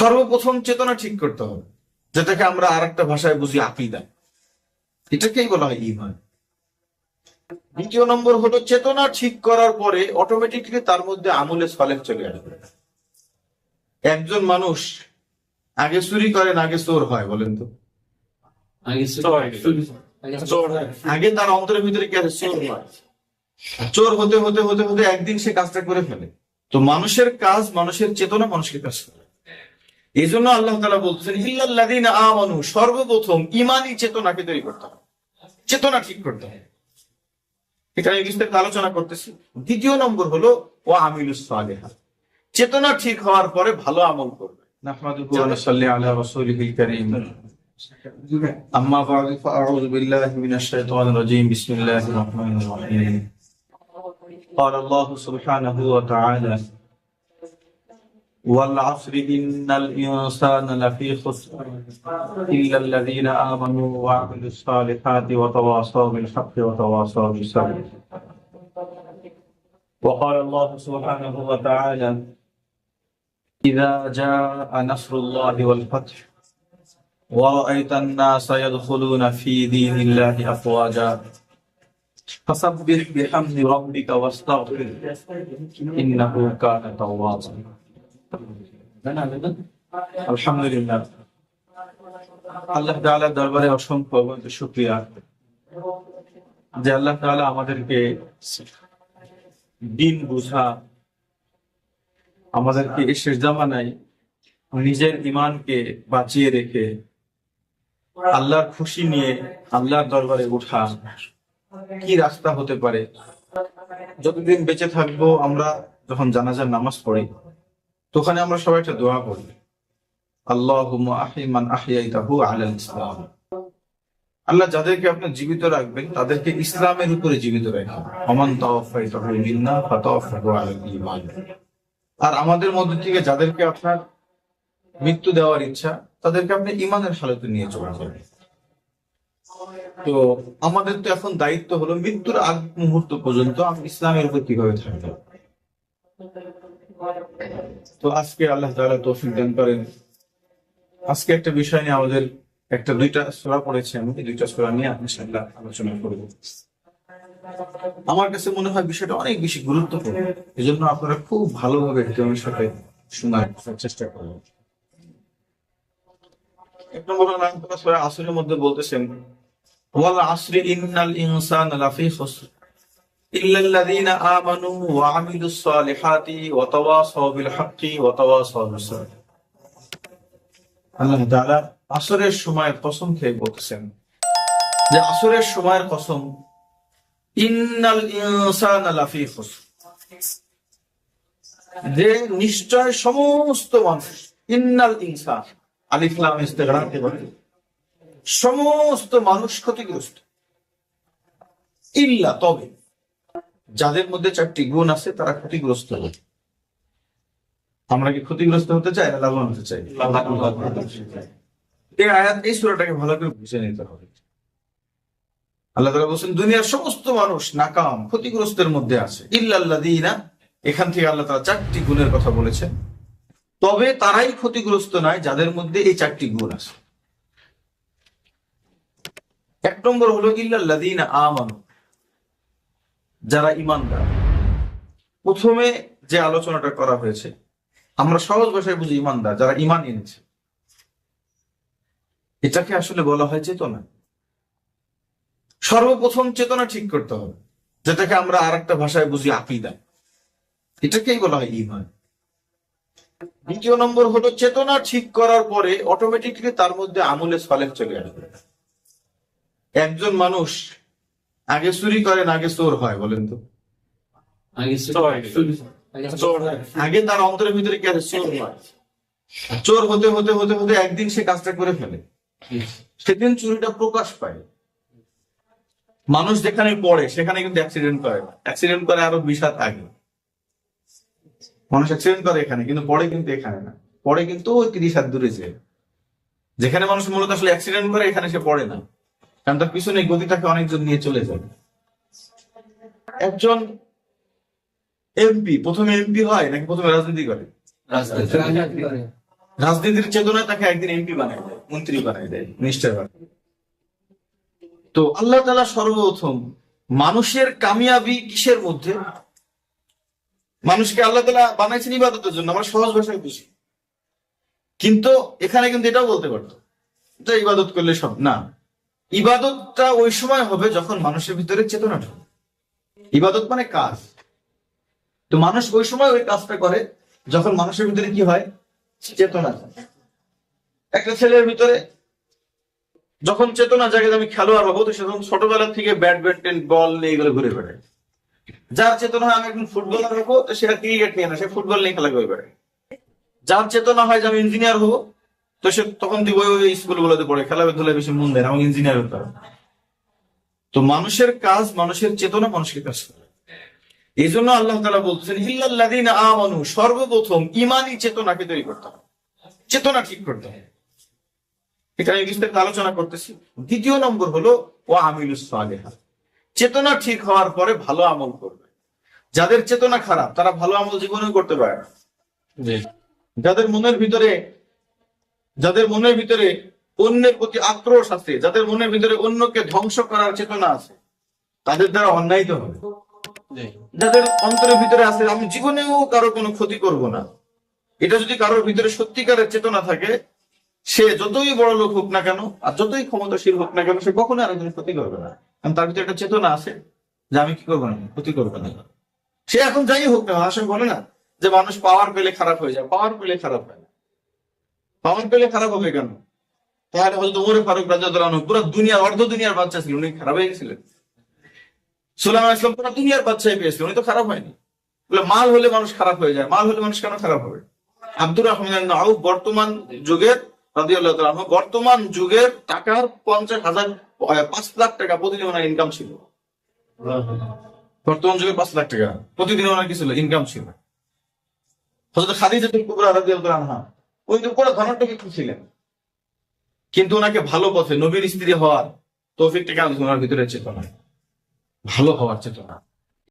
সর্বপ্রথম চেতনা ঠিক করতে হবে। যেটাকে আমরা আর একটা ভাষায় বুঝি আকিদা। এটাকেই বলা হয় ইমান দ্বিতীয় নম্বর হলো চেতনা ঠিক করার পরে অটোমেটিকলি তার মধ্যে আমলে সলেহ চলে আসবে। একজন মানুষ আগে চুরি করেন আগে চোর হয় বলেন তো। আগে আগে তার অন্তরের ভিতরে কি আছে? চোর হয়। চোর হতে হতে হতে হতে একদিন সে কাজটা করে ফেলে। তো মানুষের কাজ মানুষের চেতনা মানুষকে কাজ করে। এই জন্য আল্লাহ তালা বলতেছেন ইল্লাল্লাযীন আমানু সর্বপ্রথম ইমানি চেতনাকে তৈরি করতে হবে চেতনা ঠিক করতে হবে এখানে বিস্তারিত আলোচনা করতেছি দ্বিতীয় নম্বর হলো ও আমিলুস সালেহা চেতনা ঠিক হওয়ার পরে ভালো আমল করবে نحمده ونصلي على رسوله الكريم أما بعد فأعوذ بالله من الشيطان الرجيم بسم الله الرحمن الرحيم قال الله سبحانه وتعالى والعصر إن الإنسان لفي خسر إلا الذين آمنوا وعملوا الصالحات وتواصوا بالحق وتواصوا بالصبر. وقال الله سبحانه وتعالى إذا جاء نصر الله والفتح ورأيت الناس يدخلون في دين الله أفواجا فسبح بحمد ربك واستغفر إنه كان توابا আলহামদুলিল্লাহ। আল্লাহ দরবারে অসংখ্য যে আল্লাহ আমাদেরকে দিন বুঝা, আমাদেরকে শেষ জামানায় নিজের ইমানকে বাঁচিয়ে রেখে আল্লাহর খুশি নিয়ে আল্লাহর দরবারে উঠা কি রাস্তা হতে পারে? যতদিন বেঁচে থাকব আমরা যখন জানাজার নামাজ পড়ি ওখানে আমরা সবাই একটা দোয়া করি। আল্লাহুম্মা আহিমান আহিয়াইতাহু আলাল ইসলাম। আল্লাহ যাদেরকে আপনি জীবিত রাখবেন, তাদেরকে ইসলামের উপরে জীবিত রাখবেন। অমান আর আমাদের মধ্যে থেকে যাদেরকে আপনার মৃত্যু দেওয়ার ইচ্ছা, তাদেরকে আপনি ইমানের হালতে নিয়ে চলে যাবেন। তো আমাদের তো এখন দায়িত্ব হলো মৃত্যুর আগ মুহূর্ত পর্যন্ত আমি ইসলামের উপর কীভাবে থাকব তো আজকে আল্লাহ তাআলা তৌফিক দান করেন। আজকে একটা বিষয় নিয়ে আমাদের একটা দুইটা সূরা পড়েছি আমি। এই দুইটা সূরা নিয়ে ইনশাআল্লাহ আলোচনা করব। আমার কাছে মনে হয় বিষয়টা অনেক বেশি গুরুত্বপূর্ণ। এই জন্য আপনারা খুব ভালোভাবে একজনের সাথে শোনার চেষ্টা করবেন। এক নম্বর আল্লাহ আসরের মধ্যে বলতেছেন, ওয়াল আসরি ইন্নাল ইনসানা লাফি খুসর। আল্লাহ তাআলা আসরের সময়ের কসম খেয়ে যে আসরের সময়ের কসম, ইন্নাল ইনসানা লাফি খুসর। যে নিশ্চয় সমস্ত মানুষ, ইন্নাল ইনসান, আলিফ লাম ইস্তেগরাক কে বলে, সমস্ত মানুষ ক্ষতিগ্রস্ত। ইল্লা তবে যাদের মধ্যে চারটি গুণ আছে, তারা ক্ষতিগ্রস্ত হবে। আমরা কি ক্ষতিগ্রস্ত হতে চাই না লাভবান হতে চাই? এই আয়াত, এই সুরাটাকে ভালো করে বুঝে নিতে হবে। আল্লাহ তাআলা বলছেন, দুনিয়ার সমস্ত মানুষ নাকাম, ক্ষতিগ্রস্তের মধ্যে আছে। ইল্লাল্লাযীনা, এখান থেকে আল্লাহ তাআলা চারটি গুণের কথা বলেছেন। তবে তারাই ক্ষতিগ্রস্ত নয়, যাদের মধ্যে এই চারটি গুণ আছে। এক নম্বর হলো, ইল্লাল্লাযীনা আমানু যারা ইমানদার। প্রথমে যে আলোচনাটা করা হয়েছে, আমরা সহজ ভাষায় বুঝি ইমানদার, যারা ইমান এনেছে। এটাকে আসলে বলা হয় চেতনা। সর্বপ্রথম চেতনা ঠিক করতে হবে, যেটাকে আমরা আর একটা ভাষায় বুঝি আকিদা। এটাকেই বলা হয় ইমান। দ্বিতীয় নম্বর হলো চেতনা ঠিক করার পরে অটোমেটিকলি তার মধ্যে আমলে সলেহ চলে আসবে। একজন মানুষ আগে চুরি করেন আগে চোর হয় বলেন তো। আগে তার অন্তরের ভিতরে কি আছে? চোর হয়। চোর হতে হতে হতে হতে একদিন সে কাজটা করে ফেলে। সেদিন চুরিটা প্রকাশ পায়। মানুষ যেখানে পড়ে সেখানে কিন্তু অ্যাক্সিডেন্ট করে। না অ্যাক্সিডেন্ট করে আরও বিশ হাত আগে। মানুষ অ্যাক্সিডেন্ট করে এখানে কিন্তু পড়ে কিন্তু এখানে না। পড়ে কিন্তু ওই তিরিশ হাত দূরে যে। যেখানে মানুষ মূলত আসলে অ্যাক্সিডেন্ট করে এখানে সে পড়ে না। কারণ তার পিছনে গতিটাকে অনেকজন নিয়ে চলে যাবে একজন এমপি প্রথমে এমপি হয় নাকি প্রথমে রাজনীতি করে? রাজনীতির চেতনায় তাকে একদিন এমপি বানাই দেয় মন্ত্রী বানাই দেয় মিনিস্টার বানাই দেয়। তো আল্লাহ তালা সর্বপ্রথম মানুষের কামিয়াবি কিসের মধ্যে? মানুষকে আল্লাহ তালা বানাইছেন ইবাদতের জন্য আমরা সহজ ভাষায় বুঝি। কিন্তু এখানে কিন্তু এটাও বলতে পারতো যে ইবাদত করলে সব না। ইবাদতটা ওই সময় হবে যখন মানুষের ভিতরে চেতনা ঢুকবে ইবাদত মানে কাজ। তো মানুষ ওই সময় ওই কাজটা করে যখন মানুষের ভিতরে কি হয়? চেতনা একটা ছেলের ভিতরে যখন চেতনা জাগে আমি খেলোয়াড় হব, তো সে তখন ছোটবেলা থেকে ব্যাডমিন্টন, বল নিয়ে এগুলো ঘুরে বেড়ায়। যার চেতনা হয় আমি একজন ফুটবলার হব, তো সে আর ক্রিকেট নিয়ে না, সে ফুটবল নিয়ে খেলা করে বেড়ায়। যার চেতনা হয় যে আমি ইঞ্জিনিয়ার হব তো সে তখন দিব ওই ওই স্কুলগুলোতে পড়ে খেলাধুলায় বেশি মন দেয় আমাকে ইঞ্জিনিয়ার হতে হবে তো মানুষের কাজ মানুষের চেতনা মানুষকে কাজ করে। এই জন্য আল্লাহ তালা বলছেন ইল্লাল্লাদিন আমানু সর্বপ্রথম ইমানি চেতনাকে তৈরি করতে হবে। চেতনা ঠিক করতে হবে। এটা আমি বিস্তারিত আলোচনা করতেছি। দ্বিতীয় নম্বর হলো ও আমিলুস সালেহা চেতনা ঠিক হওয়ার পরে ভালো আমল করবে। যাদের চেতনা খারাপ তারা ভালো আমল জীবনেও করতে পারে না। যাদের মনের ভিতরে যাদের মনের ভিতরে অন্যের প্রতি আক্রোশ আছে যাদের মনের ভিতরে অন্যকে ধ্বংস করার চেতনা আছে তাদের দ্বারা অন্যায়িত হবে। যাদের অন্তরের ভিতরে আছে আমি জীবনেও কারও কোনো ক্ষতি করব না। এটা যদি কারোর ভিতরে সত্যিকারের চেতনা থাকে সে যতই বড় লোক হোক না কেন আর যতই ক্ষমতাশীল হোক না কেন সে কখনো আরেকজনের ক্ষতি করবে না। কারণ তার ভিতরে একটা চেতনা আছে যে আমি কি করব না ক্ষতি করব না। সে এখন যাই হোক না আসলে বলে না যে মানুষ পাওয়ার পেলে খারাপ হয়ে যায় পাওয়ার পেলে খারাপ হয়। পাওয়ার পেলে খারাপ হবে কেন? তাহলে হয়তো ওমরে ফারুক রাজা পুরো দুনিয়ার অর্ধ দুনিয়ার বাচ্চা ছিল, উনি খারাপ হয়ে গেছিলেন। সুলাইমান ইসলাম পুরো দুনিয়ার বাচ্চাই পেয়েছিল উনি তো খারাপ হয়নি। বলে মাল হলে মানুষ খারাপ হয়ে যায়, মাল হলে মানুষ কেন খারাপ হবে? আব্দুর রহমান আউফ বর্তমান যুগের বর্তমান যুগের টাকার পঞ্চাশ হাজার পাঁচ লাখ টাকা প্রতিদিন ওনার ইনকাম ছিল। বর্তমান যুগের পাঁচ লাখ টাকা, প্রতিদিন ওনার কি ছিল ইনকাম ছিল। হযরত খাদিজাতুল কুবরা রাদিয়াল্লাহু আনহা ওই উপরে পুরো খুঁজছিলেন। কি কিন্তু ওনাকে ভালো পথে, নবীর স্ত্রী হওয়ার তৌফিকটা কেন ওনার ভিতরে চেতনা ভালো হওয়ার চেতনা